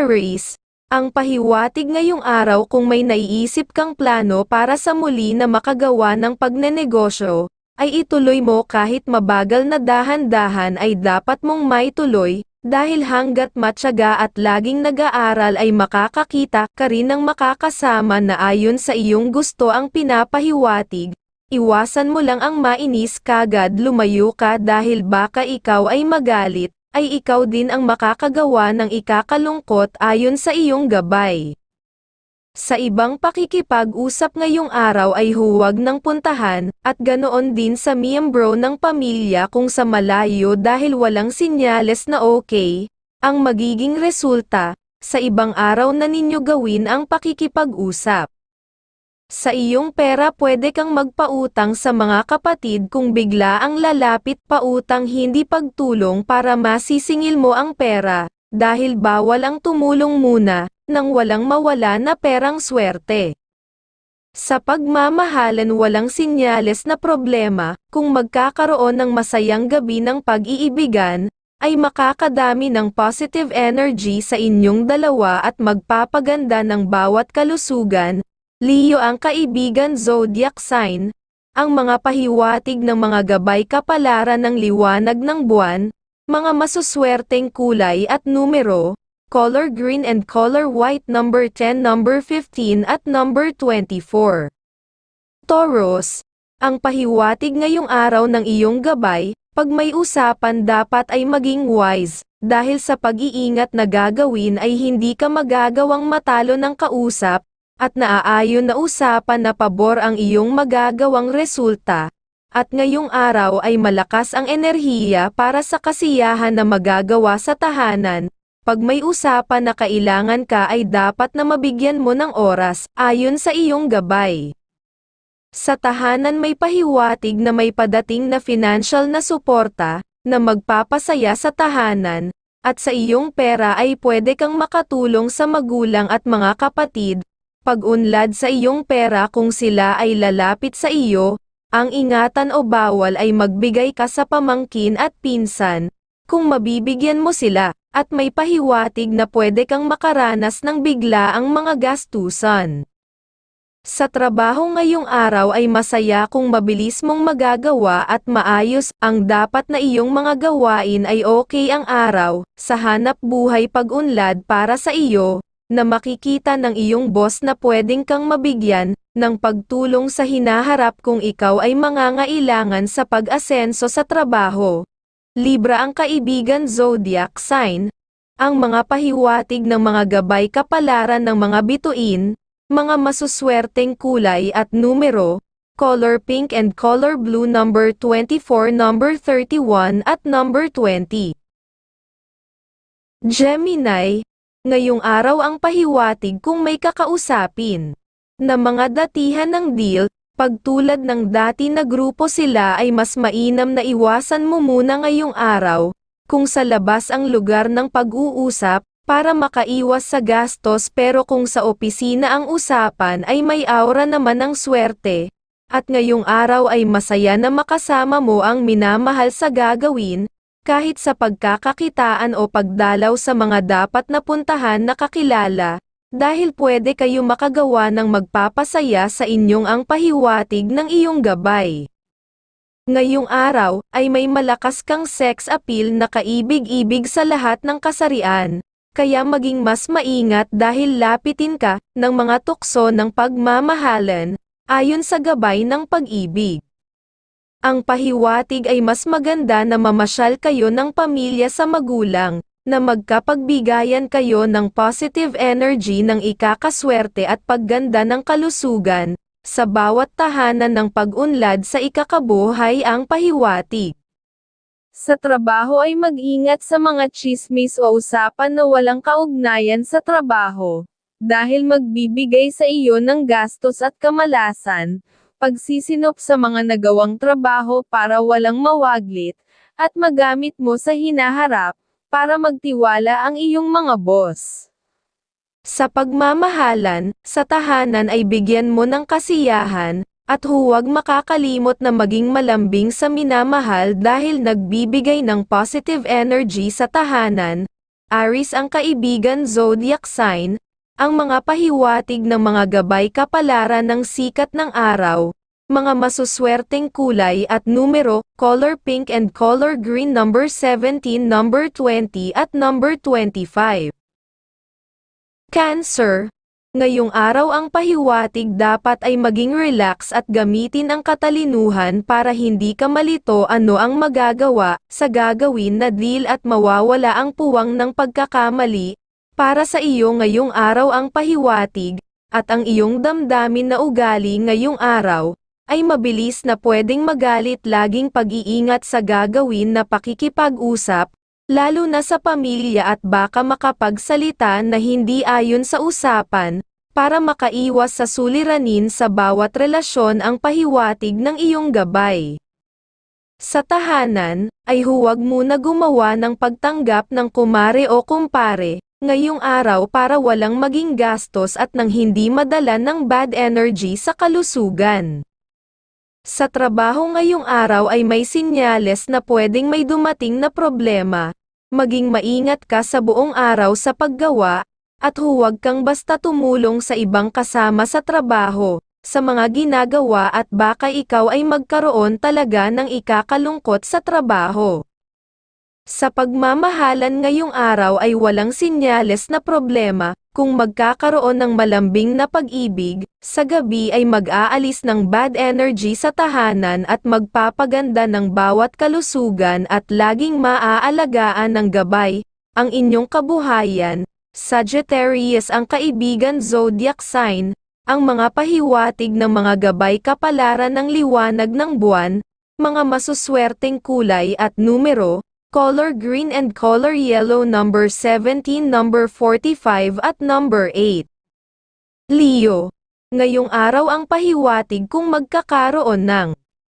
Aries, ang pahiwatig ngayong araw kung may naiisip kang plano para sa muli na makagawa ng pagnenegosyo, ay ituloy mo kahit mabagal na dahan-dahan ay dapat mong maituloy, dahil hanggat matyaga at laging nag-aaral ay makakakita ka rin ng makakasama na ayon sa iyong gusto ang pinapahiwatig, iwasan mo lang ang mainis kagad lumayo ka dahil baka ikaw ay magalit, ay ikaw din ang makakagawa ng ikakalungkot ayon sa iyong gabay. Sa ibang pakikipag-usap ngayong araw ay huwag ng puntahan, at ganoon din sa miyembro ng pamilya kung sa malayo dahil walang sinyales na okay, ang magiging resulta, sa ibang araw na ninyo gawin ang pakikipag-usap. Sa iyong pera pwede kang magpautang sa mga kapatid kung bigla ang lalapit pautang hindi pagtulong para masisingil mo ang pera, dahil bawal ang tumulong muna, nang walang mawala na perang swerte. Sa pagmamahalan walang sinyales na problema, kung magkakaroon ng masayang gabi ng pag-iibigan, ay makakadami ng positive energy sa inyong dalawa at magpapaganda ng bawat kalusugan, Leo ang kaibigan zodiac sign, ang mga pahiwatig ng mga gabay kapalaran ng liwanag ng buwan, mga masuswerteng kulay at numero, color green and color white number 10 number 15 at number 24. Taurus, ang pahiwatig ngayong araw ng iyong gabay, pag may usapan dapat ay maging wise, dahil sa pag-iingat na gagawin ay hindi ka magagawang matalo ng kausap, at naaayon na usapan na pabor ang iyong magagawang resulta, at ngayong araw ay malakas ang enerhiya para sa kasiyahan na magagawa sa tahanan, pag may usapan na kailangan ka ay dapat na mabigyan mo ng oras, ayon sa iyong gabay. Sa tahanan may pahiwatig na may padating na financial na suporta, na magpapasaya sa tahanan, at sa iyong pera ay pwede kang makatulong sa magulang at mga kapatid, pag-unlad sa iyong pera kung sila ay lalapit sa iyo, ang ingatan o bawal ay magbigay ka sa pamangkin at pinsan, kung mabibigyan mo sila, at may pahiwatig na pwede kang makaranas ng bigla ang mga gastusan. Sa trabaho ngayong araw ay masaya kung mabilis mong magagawa at maayos, ang dapat na iyong mga gawain ay okay ang araw, sa hanap buhay pag-unlad para sa iyo, na makikita ng iyong boss na pwedeng kang mabigyan ng pagtulong sa hinaharap kung ikaw ay mangangailangan sa pag-asenso sa trabaho. Libra ang kaibigan zodiac sign, ang mga pahiwatig ng mga gabay kapalaran ng mga bituin, mga masuswerteng kulay at numero, color pink and color blue number 24 number 31 at number 20. Gemini, Ngayong araw ang pahiwatig kung may kakausapin na mga datihan ng deal, pagtulad ng dati na grupo sila ay mas mainam na iwasan mo muna ngayong araw, kung sa labas ang lugar ng pag-uusap, para makaiwas sa gastos pero kung sa opisina ang usapan ay may aura naman ng swerte, at ngayong araw ay masaya na makasama mo ang minamahal sa gagawin, kahit sa pagkakakitaan o pagdalaw sa mga dapat na puntahan na kakilala, dahil pwede kayo makagawa ng magpapasaya sa inyong ang pahiwatig ng iyong gabay. Ngayong araw, ay may malakas kang sex appeal na kaibig-ibig sa lahat ng kasarian, kaya maging mas maingat dahil lapitin ka ng mga tukso ng pagmamahalan, ayon sa gabay ng pag-ibig. Ang pahiwatig ay mas maganda na mamasyal kayo ng pamilya sa magulang, na magkapagbigayan kayo ng positive energy ng ikakaswerte at pagganda ng kalusugan, sa bawat tahanan ng pag-unlad sa ikakabuhay ang pahiwatig. Sa trabaho ay mag-ingat sa mga chismis o usapan na walang kaugnayan sa trabaho, dahil magbibigay sa iyo ng gastos at kamalasan, pagsisinop sa mga nagawang trabaho para walang mawaglit, at magamit mo sa hinaharap, para magtiwala ang iyong mga boss. Sa pagmamahalan, sa tahanan ay bigyan mo ng kasiyahan, at huwag makakalimot na maging malambing sa minamahal dahil nagbibigay ng positive energy sa tahanan, Aris ang kaibigan zodiac sign, ang mga pahiwatig ng mga gabay kapalaran ng sikat ng araw, mga masuswerteng kulay at numero, color pink and color green number 17, number 20 at number 25. Cancer, Ngayong araw ang pahiwatig dapat ay maging relax at gamitin ang katalinuhan para hindi ka malito ano ang magagawa sa gagawin na deal at mawawala ang puwang ng pagkakamali. Para sa iyo ngayong araw ang pahiwatig, at ang iyong damdamin na ugali ngayong araw, ay mabilis na pwedeng magalit laging pag-iingat sa gagawin na pakikipag-usap, lalo na sa pamilya at baka makapagsalita na hindi ayon sa usapan, para makaiwas sa suliranin sa bawat relasyon ang pahiwatig ng iyong gabay. Sa tahanan, ay huwag muna gumawa ng pagtanggap ng kumare o kumpare, ngayong araw para walang maging gastos at nang hindi madala ng bad energy sa kalusugan. Sa trabaho ngayong araw ay may sinyales na pwedeng may dumating na problema, maging maingat ka sa buong araw sa paggawa, at huwag kang basta tumulong sa ibang kasama sa trabaho, sa mga ginagawa at baka ikaw ay magkaroon talaga ng ikakalungkot sa trabaho. Sa pagmamahalan ngayong araw ay walang sinyales na problema, kung magkakaroon ng malambing na pag-ibig, sa gabi ay mag-aalis ng bad energy sa tahanan at magpapaganda ng bawat kalusugan at laging maaalagaan ng gabay, ang inyong kabuhayan. Sagittarius ang kaibigan zodiac sign, ang mga pahiwatig ng mga gabay kapalaran ng liwanag ng buwan, mga masuswerteng kulay at numero, color green and color yellow number 17 number 45 at number 8. Leo. Ngayong araw ang pahiwatig kung magkakaroon ng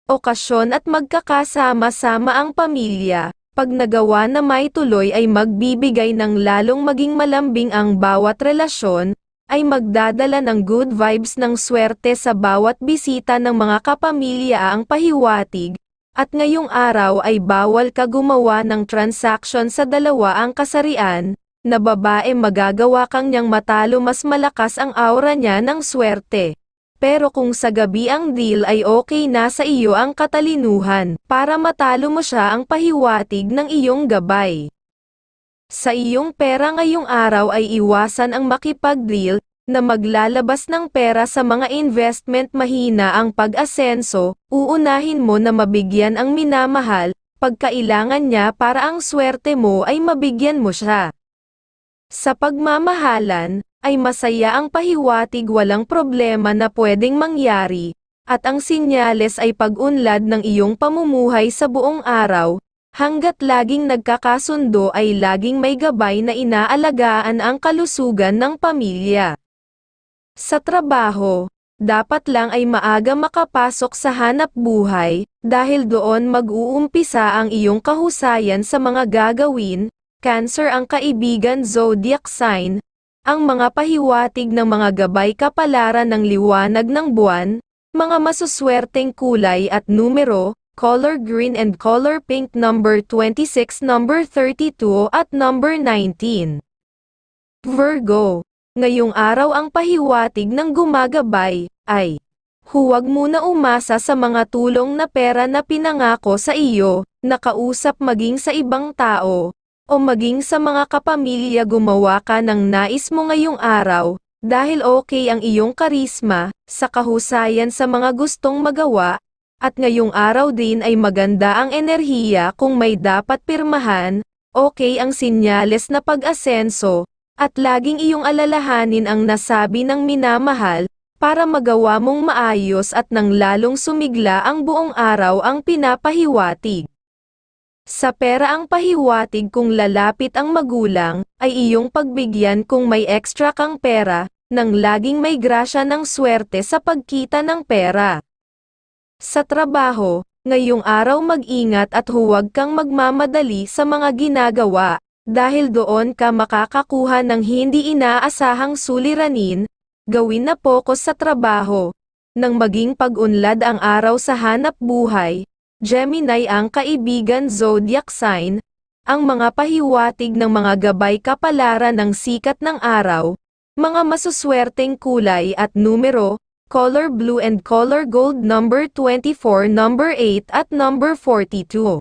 okasyon at magkakasama-sama ang pamilya. Pag nagawa na may tuloy ay magbibigay ng lalong maging malambing ang bawat relasyon, ay magdadala ng good vibes ng swerte sa bawat bisita ng mga kapamilya ang pahiwatig, at ngayong araw ay bawal ka gumawa ng transaction sa dalawa ang kasarian, na babae magagawa kang niyang matalo mas malakas ang aura niya ng swerte. Pero kung sa gabi ang deal ay okay na sa iyo ang katalinuhan, para matalo mo siya ang pahiwatig ng iyong gabay. Sa iyong pera ngayong araw ay iwasan ang makipag-deal, na maglalabas ng pera sa mga investment mahina ang pag-asenso, uunahin mo na mabigyan ang minamahal, pagkailangan niya para ang swerte mo ay mabigyan mo siya. Sa pagmamahalan, ay masaya ang pahiwatig walang problema na pwedeng mangyari, at ang sinyales ay pag-unlad ng iyong pamumuhay sa buong araw, hanggat laging nagkakasundo ay laging may gabay na inaalagaan ang kalusugan ng pamilya. Sa trabaho, dapat lang ay maaga makapasok sa hanap buhay, dahil doon mag-uumpisa ang iyong kahusayan sa mga gagawin, Cancer ang kaibigan zodiac sign, ang mga pahiwatig ng mga gabay kapalaran ng liwanag ng buwan, mga masuswerteng kulay at numero, color green and color pink number 26 number 32 at number 19. Virgo Ngayong araw ang pahiwatig ng gumagabay, ay, huwag muna umasa sa mga tulong na pera na pinangako sa iyo, nakausap maging sa ibang tao, o maging sa mga kapamilya gumawa ka ng nais mo ngayong araw, dahil okay ang iyong karisma, sa kahusayan sa mga gustong magawa, at ngayong araw din ay maganda ang enerhiya kung may dapat pirmahan, okay ang sinyales na pag-asenso, at laging iyong alalahanin ang nasabi ng minamahal, para magawa mong maayos at nang lalong sumigla ang buong araw ang pinapahiwatig. Sa pera ang pahiwatig kung lalapit ang magulang, ay iyong pagbigyan kung may extra kang pera, nang laging may grasya ng swerte sa pagkita ng pera. Sa trabaho, ngayong araw mag-ingat at huwag kang magmamadali sa mga ginagawa, dahil doon ka makakakuha ng hindi inaasahang suliranin, gawin na focus sa trabaho. Nang maging pag-unlad ang araw sa hanap buhay, Gemini ang kaibigan zodiac sign, ang mga pahiwatig ng mga gabay kapalaran ng sikat ng araw, mga masuswerteng kulay at numero, color blue and color gold number 24, number 8 at number 42.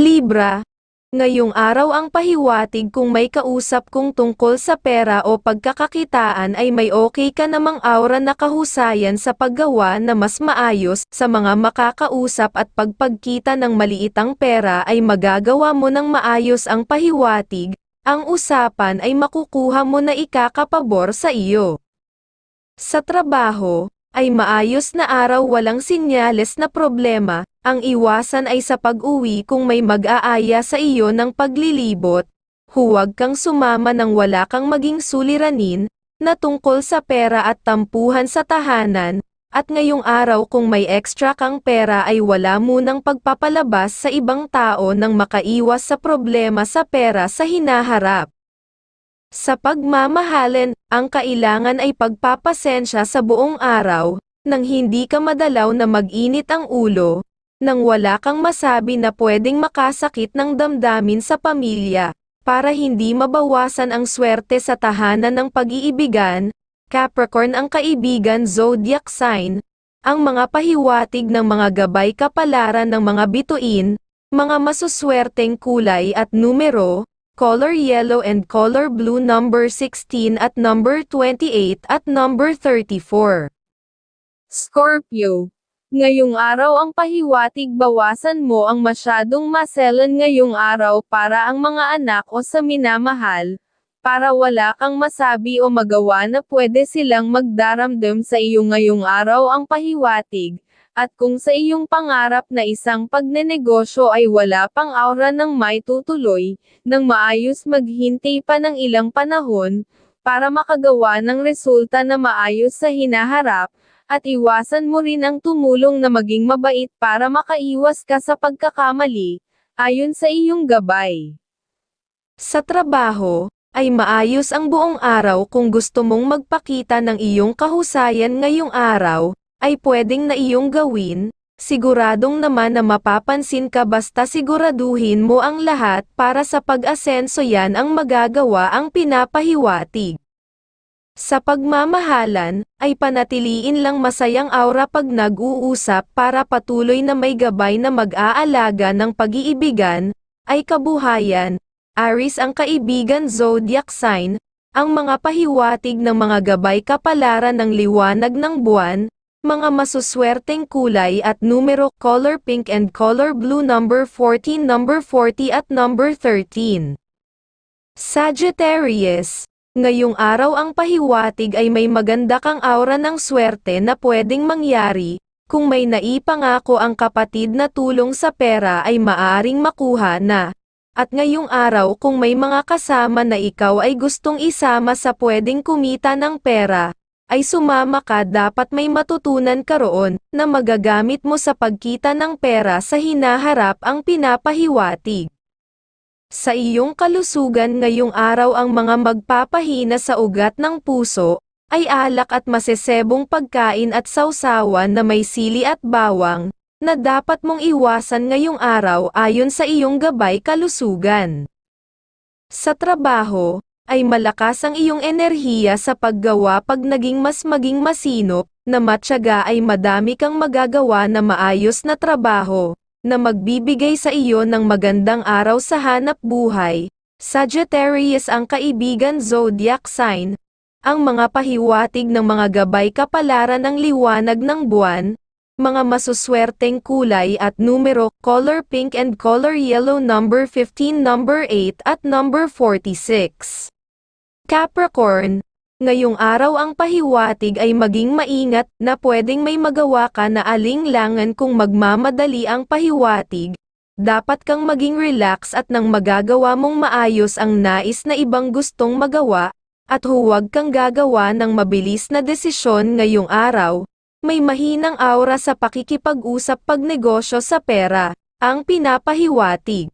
Libra, ngayong araw ang pahiwatig kung may kausap kung tungkol sa pera o pagkakakitaan ay may okay ka namang aura na kahusayan sa paggawa na mas maayos sa mga makakausap at pagpagkita ng maliitang pera ay magagawa mo ng maayos ang pahiwatig, ang usapan ay makukuha mo na ikakapabor sa iyo. Sa trabaho, ay maayos na araw walang sinyales na problema, ang iwasan ay sa pag-uwi kung may mag-aaya sa iyo ng paglilibot, huwag kang sumama nang wala kang maging suliranin, na tungkol sa pera at tampuhan sa tahanan, at ngayong araw kung may extra kang pera ay wala munang pagpapalabas sa ibang tao nang makaiwas sa problema sa pera sa hinaharap. Sa pagmamahalin, ang kailangan ay pagpapasensya sa buong araw, nang hindi ka madalaw na mag-init ang ulo, nang wala kang masabi na pwedeng makasakit ng damdamin sa pamilya, para hindi mabawasan ang swerte sa tahanan ng pag-iibigan, Capricorn ang kaibigan zodiac sign, ang mga pahiwatig ng mga gabay kapalaran ng mga bituin, mga masuswerteng kulay at numero, color yellow and color blue number 16 at number 28 at number 34. Scorpio. Ngayong araw ang pahiwatig bawasan mo ang masyadong maselan ngayong araw para ang mga anak o sa minamahal, para wala kang masabi o magawa na pwede silang magdaramdam sa iyo ngayong araw ang pahiwatig, at kung sa iyong pangarap na isang pagnenegosyo ay wala pang aura ng may tutuloy, nang maayos maghintay pa ng ilang panahon, para makagawa ng resulta na maayos sa hinaharap, at iwasan mo rin ang tumulong na maging mabait para makaiwas ka sa pagkakamali, ayon sa iyong gabay. Sa trabaho, ay maayos ang buong araw kung gusto mong magpakita ng iyong kahusayan ngayong araw, ay pwedeng na iyong gawin, siguradong naman na mapapansin ka basta siguraduhin mo ang lahat para sa pag-asenso yan ang magagawa ang pinapahiwatig. Sa pagmamahalan, ay panatiliin lang masayang aura pag nag-uusap para patuloy na may gabay na mag-aalaga ng pag-iibigan, ay kabuhayan, Aris ang kaibigan zodiac sign, ang mga pahiwatig ng mga gabay kapalaran ng liwanag ng buwan, mga masuswerteng kulay at numero color pink and color blue number 14 number 40 at number 13. Sagittarius Ngayong araw ang pahiwatig ay may maganda kang aura ng swerte na pwedeng mangyari, kung may naipangako ang kapatid na tulong sa pera ay maaring makuha na. At ngayong araw kung may mga kasama na ikaw ay gustong isama sa pwedeng kumita ng pera, ay sumama ka dapat may matutunan ka roon, na magagamit mo sa pagkita ng pera sa hinaharap ang pinapahiwatig. Sa iyong kalusugan ngayong araw ang mga magpapahina sa ugat ng puso, ay alak at masesebong pagkain at sausawan na may sili at bawang, na dapat mong iwasan ngayong araw ayon sa iyong gabay kalusugan. Sa trabaho, ay malakas ang iyong enerhiya sa paggawa pag naging mas maging masinop, na matyaga ay madami kang magagawa na maayos na trabaho, na magbibigay sa iyo ng magandang araw sa hanap buhay. Sagittarius ang kaibigan zodiac sign, ang mga pahiwatig ng mga gabay kapalaran ng liwanag ng buwan, mga masuswerteng kulay at numero, color pink and color yellow number 15 number 8 at number 46. Capricorn, ngayong araw ang pahiwatig ay maging maingat na pwedeng may magawa ka na alinglangan kung magmamadali ang pahiwatig. Dapat kang maging relax at nang magagawa mong maayos ang nais na ibang gustong magawa, at huwag kang gagawa ng mabilis na desisyon ngayong araw. May mahinang aura sa pakikipag-usap pagnegosyo sa pera, ang pinapahiwatig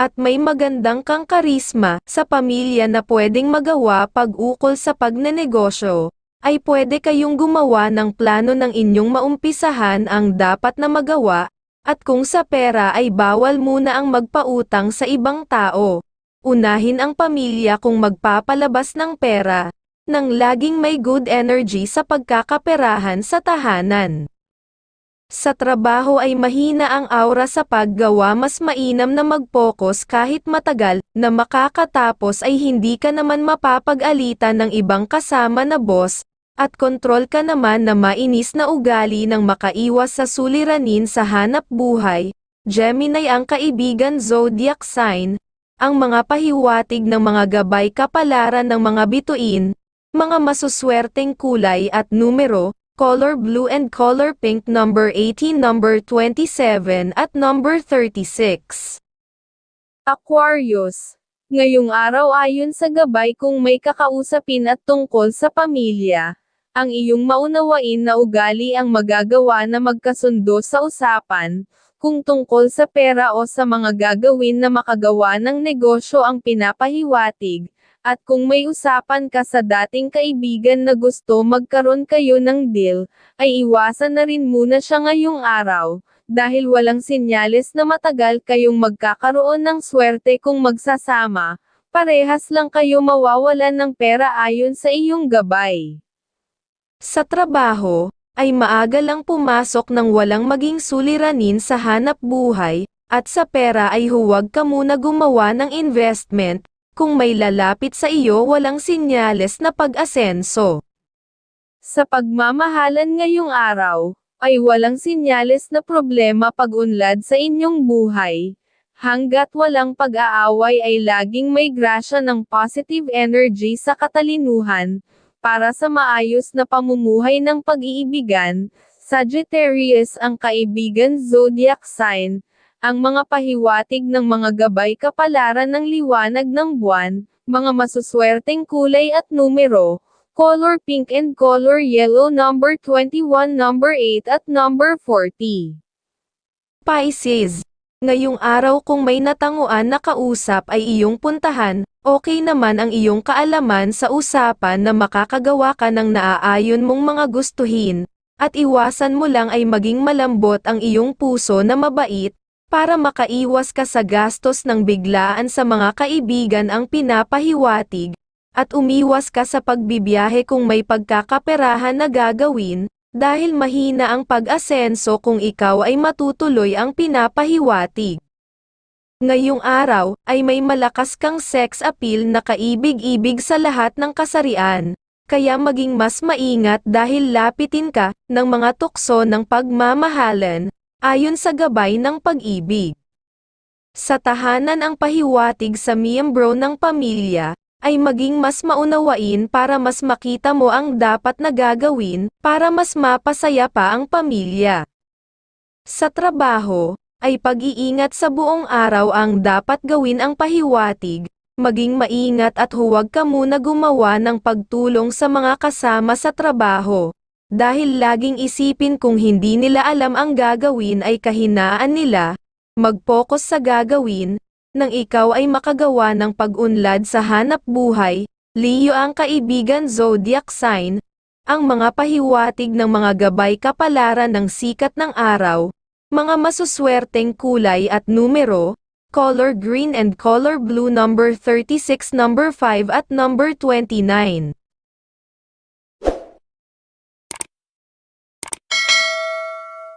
at may magandang kang karisma sa pamilya na pwedeng magawa pag-ukol sa pagnenegosyo, ay pwede kayong gumawa ng plano ng inyong maumpisahan ang dapat na magawa, At kung sa pera ay bawal muna ang magpautang sa ibang tao. Unahin ang pamilya kung magpapalabas ng pera, nang laging may good energy sa pagkakaperahan sa tahanan. Sa trabaho ay mahina ang aura sa paggawa mas mainam na mag-focus kahit matagal, na makakatapos ay hindi ka naman mapapag-alitan ng ibang kasama na boss, at kontrol ka naman na mainis na ugali ng makaiwas sa suliranin sa hanap buhay. Gemini ang kaibigan zodiac sign, ang mga pahiwatig ng mga gabay kapalaran ng mga bituin, mga masuswerteng kulay at numero, color blue and color pink number 18 number 27 at number 36. Aquarius. Ngayong araw ayon sa gabay kung may kakausapin at tungkol sa pamilya, ang iyong maunawain na ugali ang magagawa na magkasundo sa usapan, kung tungkol sa pera o sa mga gagawin na makagawa ng negosyo ang pinapahiwatig, at kung may usapan ka sa dating kaibigan na gusto magkaroon kayo ng deal, ay iwasan na rin muna siya ngayong araw, dahil walang sinyales na matagal kayong magkakaroon ng swerte kung magsasama, parehas lang kayo mawawalan ng pera ayon sa iyong gabay. Sa trabaho, ay maaga lang pumasok ng walang maging suliranin sa hanap buhay, at sa pera ay huwag ka muna gumawa ng investment, kung may lalapit sa iyo walang sinyales na pag-asenso. Sa pagmamahalan ngayong araw, ay walang sinyales na problema pag-unlad sa inyong buhay. Hanggat walang pag-aaway ay laging may grasya ng positive energy sa katalinuhan, para sa maayos na pamumuhay ng pag-iibigan. Sagittarius ang kaibigan zodiac sign, ang mga pahiwatig ng mga gabay kapalaran ng liwanag ng buwan, mga masuswerteng kulay at numero, color pink and color yellow number 21 number 8 at number 40. Pisces. Ngayong araw kung may natanguan na kausap ay iyong puntahan, okay naman ang iyong kaalaman sa usapan na makakagawa ka ng naaayon mong mga gustuhin, at iwasan mo lang ay maging malambot ang iyong puso na mabait, para makaiwas ka sa gastos ng biglaan sa mga kaibigan ang pinapahiwatig, at umiwas ka sa pagbibiyahe kung may pagkakaperahan na gagawin, dahil mahina ang pag-asenso kung ikaw ay matutuloy ang pinapahiwatig. Ngayong araw, ay may malakas kang sex appeal na kaibig-ibig sa lahat ng kasarian, kaya maging mas maingat dahil lapitin ka ng mga tukso ng pagmamahalan, ayon sa gabay ng pag-ibig. Sa tahanan ang pahiwatig sa miyembro ng pamilya, ay maging mas maunawain para mas makita mo ang dapat na gagawin, para mas mapasaya pa ang pamilya. Sa trabaho, ay pag-iingat sa buong araw ang dapat gawin ang pahiwatig, maging maingat at huwag ka muna gumawa ng pagtulong sa mga kasama sa trabaho. Dahil laging isipin kung hindi nila alam ang gagawin ay kahinaan nila, mag-focus sa gagawin, nang ikaw ay makagawa ng pag-unlad sa hanap buhay, Leo ang kaibigan zodiac sign, ang mga pahiwatig ng mga gabay kapalaran ng sikat ng araw, mga masuswerteng kulay at numero, color green and color blue number 36 number 5 at number 29.